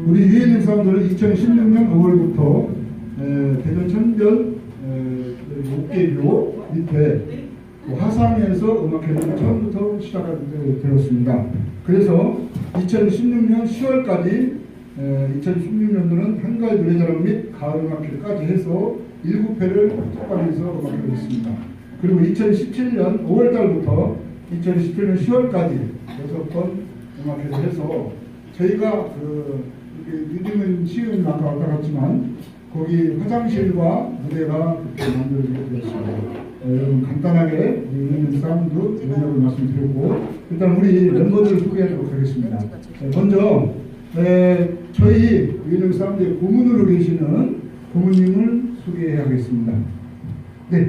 우리 유해능 사람들은 2016년 5월부터 대전 천변 옥계교 밑에 그 화상에서 음악회를 처음부터 시작하게 되었습니다. 그래서 2016년 10월까지 2016년도는 한가위 노래자랑 및 가을 음악회까지 해서 7회를 특방에서 음악회를 했습니다. 그리고 2017년 5월달부터 2017년 10월까지 6번 음악회를 해서 저희가 그 리듬은 시음은 아까 왔다 갔지만 거기 화장실과 무대가 그렇게 만들어지게 되었습니다. 어, 여러분 간단하게 있는 사운드 연락을 말씀드렸고 일단 우리 멤버들을 소개하도록 하겠습니다. 네, 먼저 에, 저희 유능 사운드의 고문으로 계시는 고문님을 소개하겠습니다. 네.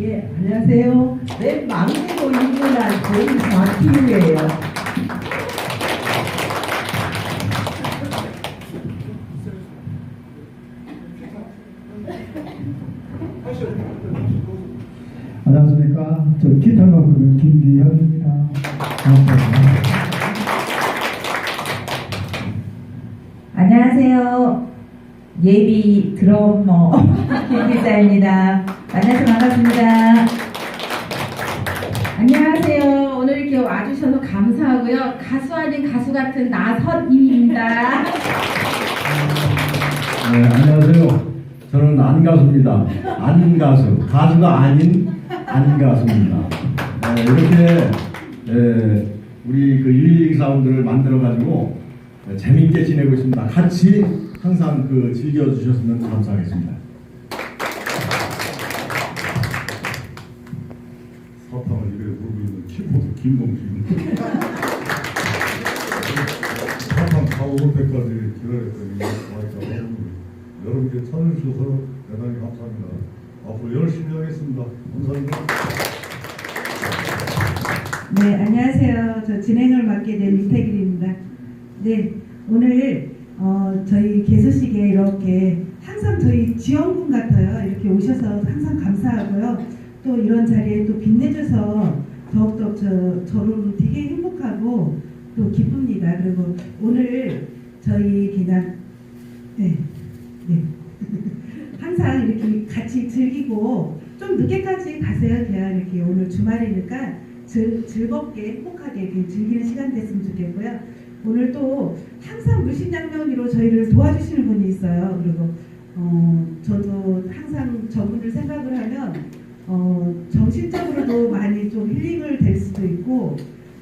예, 안녕하세요. 내 막내로 유명한 저희 박희우예요. 안녕하십니까. 저 기타 맡는 김기현입니다. 반갑습니다. 안녕하세요. 예비 드러머 김기자입니다. 만나서 반갑습니다. 안녕하세요. 오늘 이렇게 와주셔서 감사하고요. 가수 아닌 가수 같은 나선임입니다. 네, 안녕하세요. 저는 안 가수입니다. 안 가수. 가수가 아닌 안 가수입니다. 네, 이렇게 네, 우리 그 유일링 사운드를 만들어가지고 네, 재밌게 지내고 있습니다. 같이 항상 그 즐겨주셨으면 감사하겠습니다. 사탕을 입에 물고 있는 키보드 김봉식입니다. 사탕 다 오을 때까지 기다렸더니 와있다 여러분께 찾아주셔서 대단히 감사합니다. 앞으로 열심히 하겠습니다. 감사합니다. 네, 안녕하세요. 저 진행을 맡게 된 이태길입니다. 네, 오늘 어, 저희 개소식에 이렇게 항상 저희 지원군 같아요. 이렇게 오셔서 항상 감사하고요. 또 이런 자리에 또 빛내줘서 더욱더 저, 저로는 되게 행복하고 또 기쁩니다. 그리고 오늘 저희 그냥 네, 네. 항상 이렇게 같이 즐기고 좀 늦게까지 가세요. 그냥 이렇게 오늘 주말이니까 즐, 즐겁게 행복하게 즐기는 시간 됐으면 좋겠고요. 오늘 또 항상 물심양면으로 저희를 도와주시는 분이 있어요. 그리고 어, 저도 항상 저분을 생각을 하면 어, 정신적으로도 많이 좀 힐링을 될 수도 있고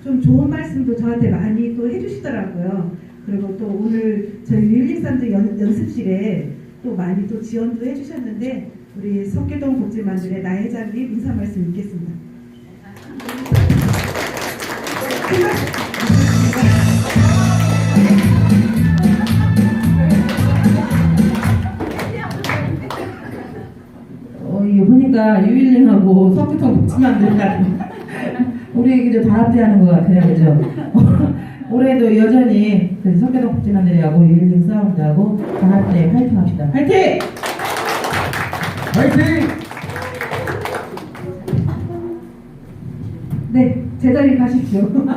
좀 좋은 말씀도 저한테 많이 또 해주시더라고요. 그리고 또 오늘 저희 윌링산드 연, 연습실에 또 많이 또 지원도 해주셨는데 우리 석계동 복지만들의 나 회장님 인사 말씀 읽겠습니다. 어, 보니까 유일링하고 석기통 복지만 들까 우리 이제 단합대하는 것 같아요, 그죠? 올해도 여전히 그 석계동 복지만들이하고 유일링 사운드하고 단합대 화이팅 합시다. 화이팅! 화이팅! 네, 제자리 가십시오.